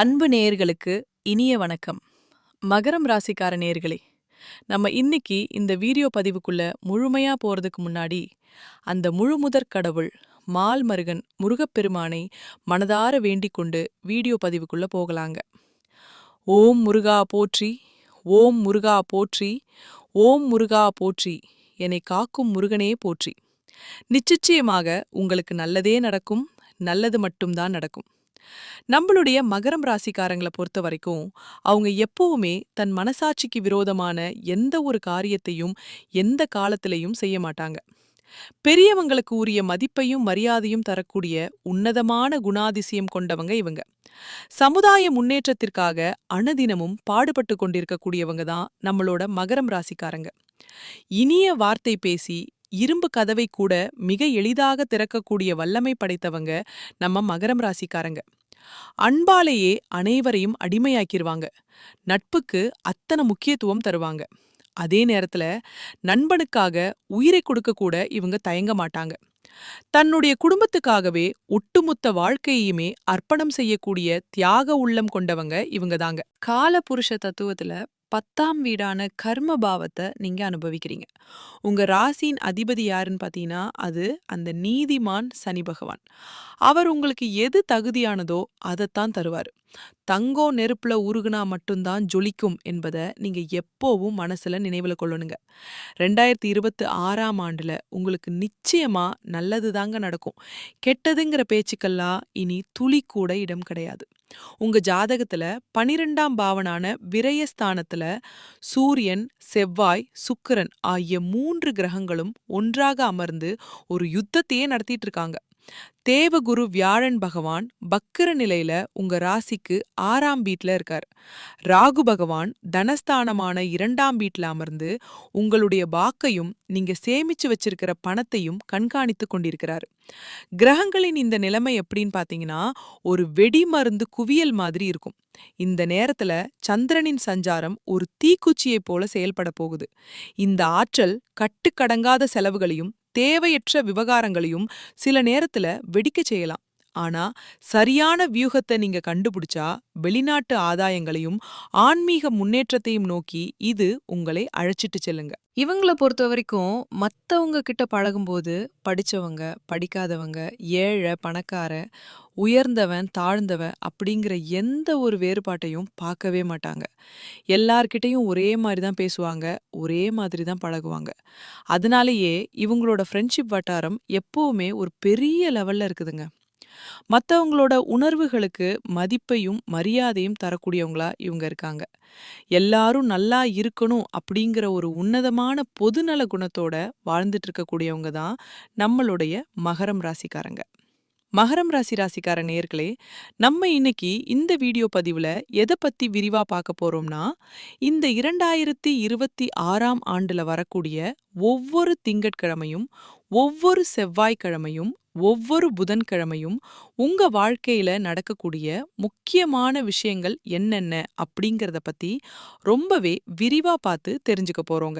அன்பு நேயர்களுக்கு இனிய வணக்கம். மகரம் ராசிக்கார நேயர்களே நம்ம இன்னைக்கு இந்த வீடியோ பதிவுக்குள்ள முழுமையா போறதுக்கு முன்னாடி அந்த முழுமுதற் கடவுள் மால் மருகன் முருகப்பெருமானை மனதார வேண்டிக் கொண்டு வீடியோ பதிவுக்குள்ள போகலாங்க. ஓம் முருகா போற்றி ஓம் முருகா போற்றி ஓம் முருகா போற்றி என்னை காக்கும் முருகனே போற்றி. நிச்சயமாக உங்களுக்கு நல்லதே நடக்கும் நல்லது மட்டும்தான் நடக்கும். நம்மளுடைய மகரம் ராசிக்காரங்களை பொறுத்த வரைக்கும் அவங்க எப்பவுமே தன் மனசாட்சிக்கு விரோதமான எந்த ஒரு காரியத்தையும் எந்த காலத்திலையும் செய்ய மாட்டாங்க. பெரியவங்களுக்கு உரிய மதிப்பையும் மரியாதையும் தரக்கூடிய உன்னதமான குணாதிசயம் கொண்டவங்க இவங்க. சமுதாய முன்னேற்றத்திற்காக அணுதினமும் பாடுபட்டு கொண்டிருக்கக்கூடியவங்க தான் நம்மளோட மகரம் ராசிக்காரங்க. இனிய வார்த்தை பேசி இரும்பு கதவை கூட மிக எளிதாக திறக்கக்கூடிய வல்லமை படைத்தவங்க நம்ம மகரம் ராசிக்காரங்க. அன்பாலேயே அனைவரையும் அடிமையாக்கிடுவாங்க நட்புக்கு அத்தனை முக்கியத்துவம் தருவாங்க. அதே நேரத்துல நண்பனுக்காக உயிரை கொடுக்க கூட இவங்க தயங்க மாட்டாங்க. தன்னுடைய குடும்பத்துக்காகவே ஒட்டுமொத்த வாழ்க்கையுமே அர்ப்பணம் செய்யக்கூடிய தியாக உள்ளம் கொண்டவங்க இவங்க தாங்க கால புருஷ தத்துவத்துல பத்தாம் வீடான கர்ம பாவத்தை நீங்க அனுபவிக்கிறீங்க. உங்க ராசியின் அதிபதி யாருன்னு பார்த்தீங்கன்னா அது அந்த நீதிமான் சனி பகவான். அவர் உங்களுக்கு எது தகுதியானதோ அதைத்தான் தருவார். தங்கம் நெருப்புல உருகுனா மட்டும்தான் ஜொலிக்கும் என்பதை நீங்க எப்போவும் மனசுல நினைவில் கொள்ளணுங்க. ரெண்டாயிரத்தி இருபத்தி ஆறாம் ஆண்டுல உங்களுக்கு நிச்சயமா நல்லது தாங்க நடக்கும். கெட்டதுங்கிற பேச்சுக்கெல்லாம் இனி துளி கூட இடம் கிடையாது. உங்க ஜாதகத்துல பனிரெண்டாம் பாவனான விரயஸ்தானத்துல சூரியன் செவ்வாய் சுக்கிரன் ஆகிய மூன்று கிரகங்களும் ஒன்றாக அமர்ந்து ஒரு யுத்தத்தையே நடத்திட்டு இருக்காங்க. தேவகுரு வியாழன் பகவான் பக்கிர நிலையில உங்க ராசிக்கு ஆறாம் வீட்ல இருக்கார். ராகு பகவான் தனஸ்தானமான இரண்டாம் வீட்ல அமர்ந்து உங்களுடைய வாக்கையும் நீங்க சேமிச்சு வச்சிருக்கிற பணத்தையும் கண்காணித்து கொண்டிருக்கிறார். கிரகங்களின் இந்த நிலைமை எப்படின்னு பாத்தீங்கன்னா ஒரு வெடி மருந்து குவியல் மாதிரி இருக்கும். இந்த நேரத்துல சந்திரனின் சஞ்சாரம் ஒரு தீக்குச்சியை போல செயல்பட போகுது. இந்த ஆற்றல் கட்டுக்கடங்காத செலவுகளையும் தேவையற்ற விவகாரங்களையும் சில நேரத்துல வெடிக்க செய்யலாம். ஆனா சரியான வியூகத்தை நீங்க கண்டுபிடிச்சா வெளிநாட்டு ஆதாயங்களையும் ஆன்மீக முன்னேற்றத்தையும் நோக்கி இது உங்களை அழைச்சிட்டு செல்லுங்க. இவங்கள பொறுத்த வரைக்கும் மத்தவங்க கிட்ட பழகும்போது படிச்சவங்க படிக்காதவங்க ஏழை பணக்கார உயர்ந்தவன் தாழ்ந்தவன் அப்படிங்கிற எந்த ஒரு வேறுபாட்டையும் பார்க்கவே மாட்டாங்க. எல்லார்கிட்டையும் ஒரே மாதிரி தான் பேசுவாங்க ஒரே மாதிரி தான் பழகுவாங்க. அதனாலேயே இவங்களோட ஃப்ரெண்ட்ஷிப் வட்டாரம் எப்பவுமே ஒரு பெரிய லெவல்ல இருக்குதுங்க. மத்தவங்களோட உணர்வுகளுக்கு மதிப்பையும் மரியாதையும் தரக்கூடியவங்களா இவங்க இருக்காங்க. எல்லாரும் நல்லா இருக்கணும் அப்படிங்கிற ஒரு உன்னதமான பொதுநல குணத்தோட வாழ்ந்துட்டு இருக்கக்கூடியவங்க தான் நம்மளுடைய மகரம் ராசிக்காரங்க. மகரம் ராசி ராசிக்கார நேர்களே நம்ம இன்னைக்கு இந்த வீடியோ பதிவுல எதை பத்தி விரிவா பார்க்க போறோம்னா இந்த இரண்டாயிரத்தி இருபத்தி ஆறாம் ஆண்டுல வரக்கூடிய ஒவ்வொரு திங்கட்கிழமையும் ஒவ்வொரு செவ்வாய்க்கிழமையும் ஒவ்வொரு புதன்கிழமையும் உங்க வாழ்க்கையில நடக்கக்கூடிய முக்கியமான விஷயங்கள் என்னென்ன அப்படிங்கறத பத்தி ரொம்பவே விரிவா பார்த்து தெரிஞ்சுக்க போறோங்க.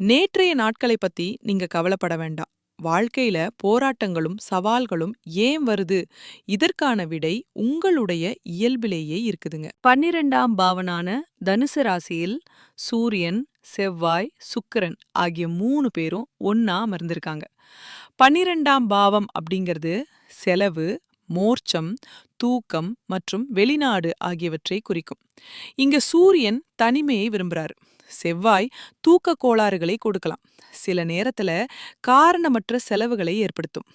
நேற்றைய நாட்களை பத்தி நீங்க கவலைப்பட வேண்டாம். வாழ்க்கையில போராட்டங்களும் சவால்களும் ஏன் வருது? இதற்கான விடை உங்களுடைய இயல்பிலேயே இருக்குதுங்க. பன்னிரெண்டாம் பாவனான தனுசு ராசியில் சூரியன் செவ்வாய் சுக்கரன் ஆகிய மூணு பேரும் ஒன்னா அமர்ந்திருக்காங்க. பன்னிரெண்டாம் பாவம் அப்படிங்கிறது செலவு மோர்ச்சம் தூக்கம் மற்றும் வெளிநாடு ஆகியவற்றை குறிக்கும். இங்க சூரியன் தனிமையை விரும்புறாரு. செவ்வாய் தூக்க கோளாறுகளை கொடுக்கலாம். சில நேரத்துல காரணமற்ற செலவுகளை ஏற்படுத்தும்.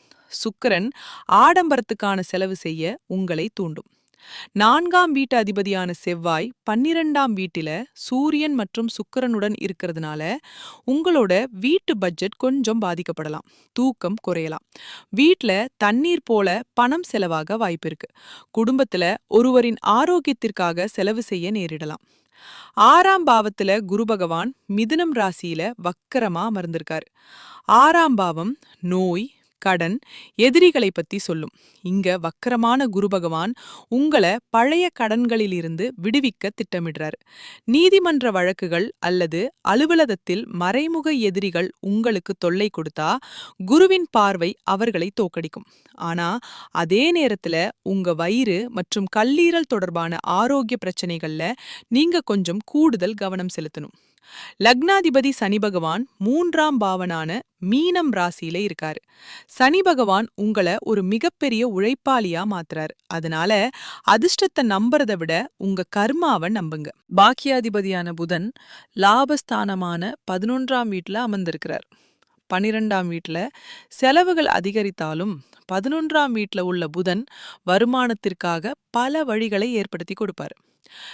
சுக்கிரன் ஆடம்பரத்துக்கான செலவு செய்ய உங்களை தூண்டும். நான்காம் வீட்டு அதிபதியான செவ்வாய் பன்னிரெண்டாம் வீட்டில சூரியன் மற்றும் சுக்கிரனுடன் இருக்கிறதுனால உங்களோட வீட்டு பட்ஜெட் கொஞ்சம் பாதிக்கப்படலாம். தூக்கம் குறையலாம். வீட்ல தண்ணீர் போல பணம் செலவாக வாய்ப்பு இருக்கு. குடும்பத்துல ஒருவரின் ஆரோக்கியத்திற்காக செலவு செய்ய நேரிடலாம். ஆறாம் பாவத்துல குரு பகவான் மிதுனம் ராசியில வக்கரமா அமர்ந்திருக்காரு. ஆறாம் பாவம் நோய் கடன் எதிரிகளை பத்தி சொல்லும். இங்க வக்கரமான குரு பகவான் உங்கள பழைய கடன்களிலிருந்து விடுவிக்க திட்டமிடுறார். நீதிமன்ற வழக்குகள் அல்லது அலுவலகத்தில் மறைமுக எதிரிகள் உங்களுக்கு தொல்லை கொடுத்தா குருவின் பார்வை அவர்களை தோக்கடிக்கும். ஆனா அதே நேரத்துல உங்க வயிறு மற்றும் கல்லீரல் தொடர்பான ஆரோக்கிய பிரச்சனைகள்ல நீங்க கொஞ்சம் கூடுதல் கவனம் செலுத்தணும். லக்னாதிபதி சனி பகவான் மூன்றாம் பாவனான மீனம் ராசியில இருக்காரு. சனி பகவான் உங்கள ஒரு மிகப்பெரிய உழைப்பாளியா மாத்துறாரு. அதனால அதிர்ஷ்டத்தை நம்புறதை விட உங்க கர்மாவை நம்புங்க. பாக்கியாதிபதியான புதன் லாபஸ்தானமான பதினொன்றாம் வீட்டுல அமர்ந்திருக்கிறார். பனிரெண்டாம் வீட்டுல செலவுகள் அதிகரித்தாலும் பதினொன்றாம் வீட்டுல உள்ள புதன் வருமானத்திற்காக பல வழிகளை ஏற்படுத்தி கொடுப்பாரு.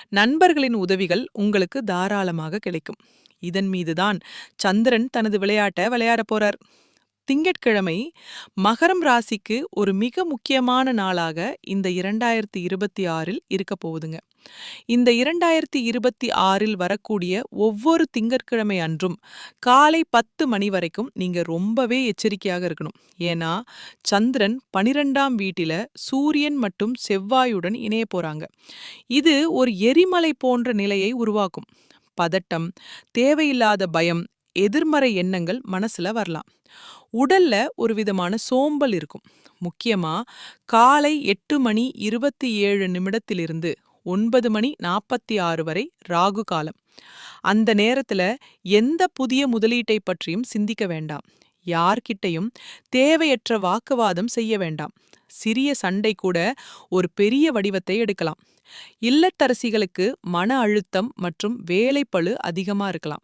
நண்பர்களின் உதவிகள் உங்களுக்கு தாராளமாக கிடைக்கும். இதன் மீதுதான் சந்திரன் தனது விளையாட்டை விளையாட போறார். திங்கட்கிழமை மகரம் ராசிக்கு ஒரு மிக முக்கியமான நாளாக இந்த இரண்டாயிரத்தி இருபத்தி ஆறில் இருக்க போகுதுங்க. இந்த இரண்டாயிரத்தி இருபத்தி ஆறில் வரக்கூடிய ஒவ்வொரு திங்கட்கிழமை அன்றும் காலை பத்து மணி வரைக்கும் நீங்க ரொம்பவே எச்சரிக்கையாக இருக்கணும். ஏன்னா சந்திரன் பனிரெண்டாம் வீட்டில சூரியன் மற்றும் செவ்வாயுடன் இணைய போறாங்க. இது ஒரு எரிமலை போன்ற நிலையை உருவாக்கும். பதட்டம் தேவையில்லாத பயம் எதிர்மறை எண்ணங்கள் மனசுல வரலாம். உடல்ல ஒரு விதமான சோம்பல் இருக்கும். முக்கியமா காலை எட்டு மணி இருபத்தி ஏழு நிமிடத்திலிருந்து ஒன்பது மணி நாற்பத்தி ஆறு வரை ராகு காலம். அந்த நேரத்துல எந்த புதிய முதலீட்டை பற்றியும் சிந்திக்க வேண்டாம். யார்கிட்டையும் தேவையற்ற வாக்குவாதம் செய்ய வேண்டாம். சிறிய சண்டை கூட ஒரு பெரிய வடிவத்தை எடுக்கலாம். இல்லத்தரசிகளுக்கு மன அழுத்தம் மற்றும் வேலைப்பழு அதிகமா இருக்கலாம்.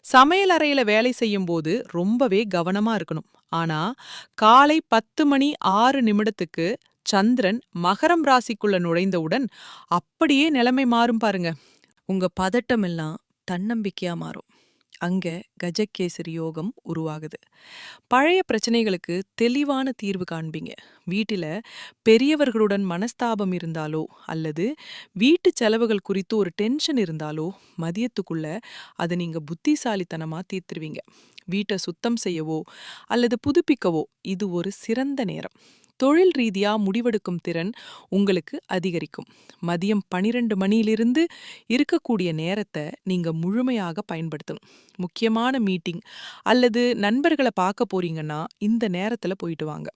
சமையல் அறையில வேலை செய்யும் போது ரொம்பவே கவனமா இருக்கணும். ஆனா காலை பத்து மணி ஆறு நிமிடத்துக்கு சந்திரன் மகரம் ராசிக்குள்ள நுழைந்தவுடன் அப்படியே நிலைமை மாறும் பாருங்க. உங்க பதட்டம் எல்லாம் தன்னம்பிக்கையா மாறும். அங்க கஜகேசரி யோகம் உருவாகுது. பழைய பிரச்சனைகளுக்கு தெளிவான தீர்வு காண்பீங்க. வீட்டில் பெரியவர்களுடன் மனஸ்தாபம் இருந்தாலோ அல்லது வீட்டு செலவுகள் குறித்து ஒரு டென்ஷன் இருந்தாலோ மதியத்துக்குள்ள அதை நீங்க புத்திசாலித்தனமா தீர்த்துருவீங்க. வீட்டை சுத்தம் செய்யவோ அல்லது புதுப்பிக்கவோ இது ஒரு சிறந்த நேரம். தொழில் ரீதியா முடிவெடுக்கும் திறன் உங்களுக்கு அதிகரிக்கும். மதியம் பனிரெண்டு மணியிலிருந்து இருக்கக்கூடிய நேரத்தை நீங்க முழுமையாக பயன்படுத்தணும். முக்கியமான மீட்டிங் அல்லது நண்பர்களை பார்க்க போறீங்கன்னா இந்த நேரத்துல போயிட்டு வாங்க.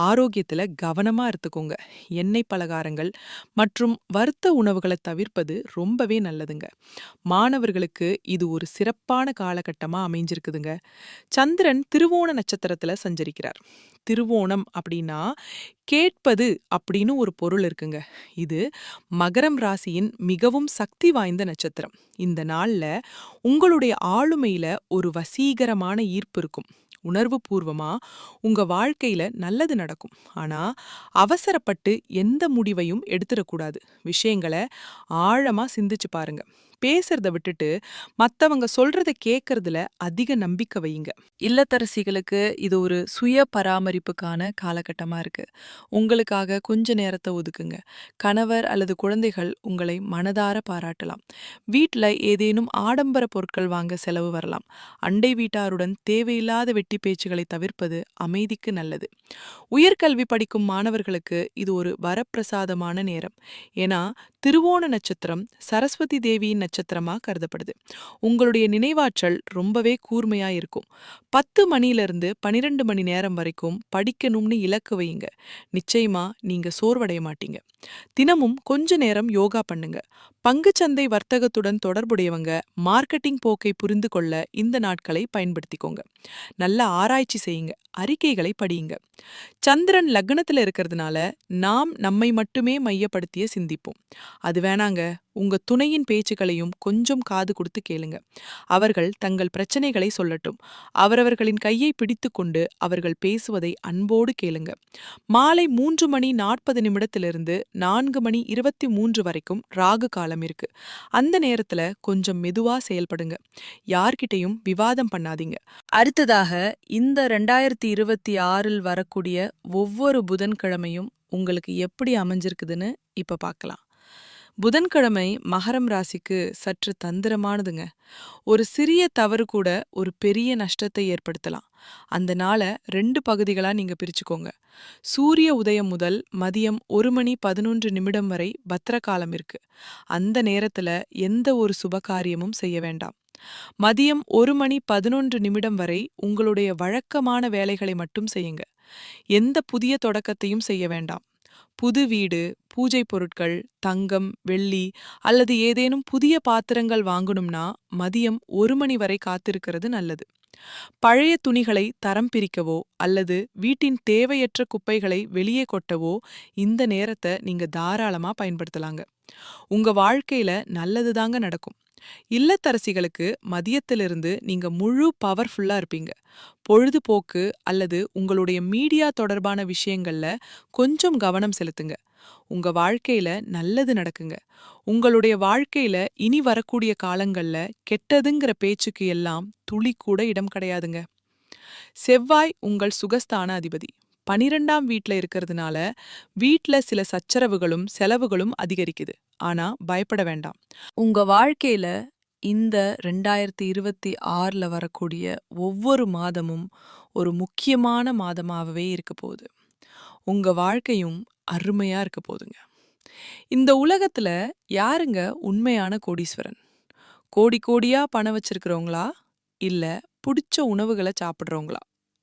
ஆரோக்கியத்துல கவனமா இருத்துக்கோங்க. எண்ணெய் பலகாரங்கள் மற்றும் வறுத்த உணவுகளை தவிர்ப்பது ரொம்பவே நல்லதுங்க. மாணவர்களுக்கு இது ஒரு சிறப்பான காலகட்டமா அமைஞ்சிருக்குதுங்க. சந்திரன் திருவோண நட்சத்திரத்துல சஞ்சரிக்கிறார். திருவோணம் அப்படின்னா கேட்பது அப்படின்னு ஒரு பொருள் இருக்குங்க. இது மகரம் ராசியின் மிகவும் சக்தி வாய்ந்த நட்சத்திரம். இந்த நாள்ல உங்களுடைய ஆளுமையில ஒரு வசீகரமான ஈர்ப்பு இருக்கும். உணர்வு பூர்வமா உங்க வாழ்க்கையில நல்லது நடக்கும். ஆனா அவசரப்பட்டு எந்த முடிவையும் எடுத்துடக்கூடாது. விஷயங்களை ஆழமா சிந்திச்சு பாருங்க. பேசுறத விட்டுட்டு மத்தவங்க சொல்றத கேட்கறதுல அதிக நம்பிக்கை வையுங்க. இல்லத்தரசிகளுக்கு இது ஒரு சுய பராமரிப்புக்கான காலகட்டமா இருக்கு. உங்களுக்காக கொஞ்ச நேரத்தை ஒதுக்குங்க. கணவர் அல்லது குழந்தைகள் உங்களை மனதார பாராட்டலாம். வீட்டில் ஏதேனும் ஆடம்பர பொருட்கள் வாங்க செலவு வரலாம். அண்டை வீட்டாருடன் தேவையில்லாத வெட்டி பேச்சுகளை தவிர்ப்பது அமைதிக்கு நல்லது. உயர்கல்வி படிக்கும் மாணவர்களுக்கு இது ஒரு வரப்பிரசாதமான நேரம். ஏன்னா திருவோண நட்சத்திரம் சரஸ்வதி தேவியின் நட்சத்திரமா கருதப்படுது. உங்களுடைய நினைவாற்றல் ரொம்பவே கூர்மையா இருக்கும். பத்து மணியிலிருந்து பனிரெண்டு மணி நேரம் வரைக்கும் படிக்கணும்னு இலக்கு வையுங்க. நிச்சயமா நீங்க சோர்வடைய மாட்டீங்க. தினமும் கொஞ்ச நேரம் யோகா பண்ணுங்க. பங்குச்சந்தை வர்த்தகத்துடன் தொடர்புடையவங்க மார்க்கெட்டிங் போக்கை புரிந்து கொள்ள இந்த நாட்களை பயன்படுத்திக்கோங்க. நல்ல ஆராய்ச்சி செய்யுங்க அறிக்கைகளை படியுங்க. சந்திரன் லக்னத்துல இருக்கிறதுனால நாம் நம்மை மட்டுமே மையப்படுத்திய சிந்திப்போம். அது வேணாங்க உங்க துணையின் பேச்சுக்களையும் கொஞ்சம் காது கொடுத்து கேளுங்க. அவர்கள் தங்கள் பிரச்சனைகளை சொல்லட்டும். அவரவர்களின் கையை பிடித்து கொண்டு அவர்கள் பேசுவதை அன்போடு கேளுங்க. மாலை மூன்று மணி நாற்பது நிமிடத்திலிருந்து நான்கு மணி இருபத்தி மூன்று வரைக்கும் ராகு காலம் இருக்கு. அந்த நேரத்துல கொஞ்சம் மெதுவா செயல்படுங்க. யார்கிட்டையும் விவாதம் பண்ணாதீங்க. அடுத்ததாக இந்த ரெண்டாயிரத்தி இருபத்தி ஆறில் வரக்கூடிய ஒவ்வொரு புதன்கிழமையும் உங்களுக்கு எப்படி அமைஞ்சிருக்குதுன்னு இப்ப பார்க்கலாம். புதன்கிழமை மகரம் ராசிக்கு சற்று தந்திரமானதுங்க. ஒரு சிறிய தவறு கூட ஒரு பெரிய நஷ்டத்தை ஏற்படுத்தலாம். அந்த நாளை ரெண்டு பகுதிகளா நீங்க பிரிச்சுக்கோங்க. சூரிய உதயம் முதல் மதியம் ஒரு மணி பதினொன்று நிமிடம் வரை பத்திர காலம் இருக்கு. அந்த நேரத்துல எந்த ஒரு சுபகாரியமும் செய்ய வேண்டாம். மதியம் ஒரு மணி பதினொன்று நிமிடம் வரை உங்களுடைய வழக்கமான வேலைகளை மட்டும் செய்யுங்க. எந்த புதிய தொடக்கத்தையும் செய்ய வேண்டாம். புது வீடு பூஜை பொருட்கள் தங்கம் வெள்ளி அல்லது ஏதேனும் புதிய பாத்திரங்கள் வாங்கணும்னா மதியம் ஒரு மணி வரை காத்திருக்கிறது நல்லது. பழைய துணிகளை தரம் பிரிக்கவோ அல்லது வீட்டின் தேவையற்ற குப்பைகளை வெளியே கொட்டவோ இந்த நேரத்தை நீங்க தாராளமா பயன்படுத்தலாங்க. உங்க வாழ்க்கையில நல்லதுதாங்க நடக்கும். இல்லத்தரசிகளுக்கு மதியத்திலிருந்து நீங்க முழு பவர்ஃபுல்லா இருப்பீங்க. பொழுதுபோக்கு அல்லது உங்களுடைய மீடியா தொடர்பான விஷயங்கள்ல கொஞ்சம் கவனம் செலுத்துங்க. உங்க வாழ்க்கையில நல்லது நடக்குங்க. உங்களுடைய வாழ்க்கையில இனி வரக்கூடிய காலங்கள்ல கெட்டதுங்கிற பேச்சுக்கு எல்லாம் துளி கூட இடம் கிடையாதுங்க. செவ்வாய் உங்கள் சுகஸ்தான அதிபதி பனிரெண்டாம் வீட்ல இருக்கிறதுனால வீட்ல சில சச்சரவுகளும் செலவுகளும் அதிகரிக்குது. ஆனா பயப்பட வேண்டாம். உங்க வாழ்க்கையில இந்த ரெண்டாயிரத்தி இருபத்தி ஆறில் வரக்கூடிய ஒவ்வொரு மாதமும் ஒரு முக்கியமான மாதமாகவே இருக்க போகுது. உங்கள் வாழ்க்கையும் அருமையாக இருக்க போதுங்க இந்த உலகத்தில் யாருங்க உண்மையான கோடீஸ்வரன்? கோடி கோடியாக பணம் வச்சிருக்கிறவங்களா? இல்லை பிடிச்ச உணவுகளை சாப்பிட்றவங்களா?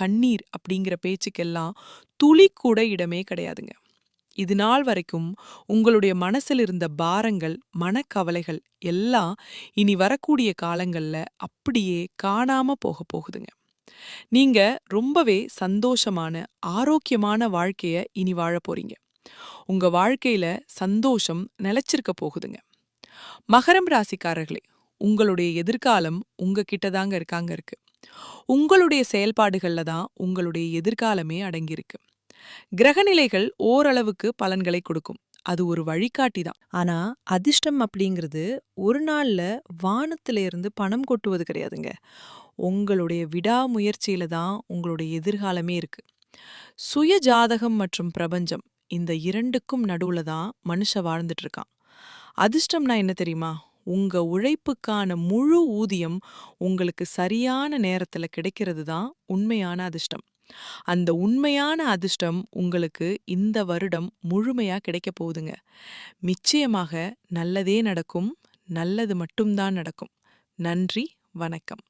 கண்ணீர் அப்படிங்கிற பேச்சுக்கெல்லாம் துளி கூட இடமே கிடையாதுங்க. இது நாள் வரைக்கும் உங்களுடைய மனசில் இருந்த பாரங்கள் மனக்கவலைகள் எல்லாம் இனி வரக்கூடிய காலங்கள்ல அப்படியே காணாம போக போகுதுங்க. நீங்க ரொம்பவே சந்தோஷமான ஆரோக்கியமான வாழ்க்கைய இனி வாழ போறீங்க. உங்க வாழ்க்கையில சந்தோஷம் நிலைச்சிருக்க போகுதுங்க. மகரம் ராசிக்காரர்களே உங்களுடைய எதிர்காலம் உங்ககிட்ட தாங்க இருக்காங்க இருக்கு. உங்களுடைய செயல்பாடுகள்ல தான் உங்களுடைய எதிர்காலமே அடங்கியிருக்கு. கிரகநிலைகள் ஓரளவுக்கு பலன்களை கொடுக்கும். அது ஒரு வழிகாட்டி தான். ஆனா அதிர்ஷ்டம் அப்படிங்கிறது ஒரு நாள்ல வானத்துல இருந்து பணம் கொட்டுவது கிடையாதுங்க. உங்களுடைய விடாமுயற்சியில தான் உங்களுடைய எதிர்காலமே இருக்கு. சுய ஜாதகம் மற்றும் பிரபஞ்சம் இந்த இரண்டுக்கும் நடுவுல தான் மனுஷ வாழ்ந்துட்டு இருக்கான். அதிர்ஷ்டம்னா என்ன தெரியுமா? உங்க உழைப்புக்கான முழு ஊதியம் உங்களுக்கு சரியான நேரத்துல கிடைக்கிறது தான் உண்மையான அதிர்ஷ்டம். அந்த உண்மையான அதிர்ஷ்டம் உங்களுக்கு இந்த வருடம் முழுமையா கிடைக்க போகுதுங்க. நிச்சயமாக நல்லதே நடக்கும் நல்லது மட்டும்தான் நடக்கும். நன்றி வணக்கம்.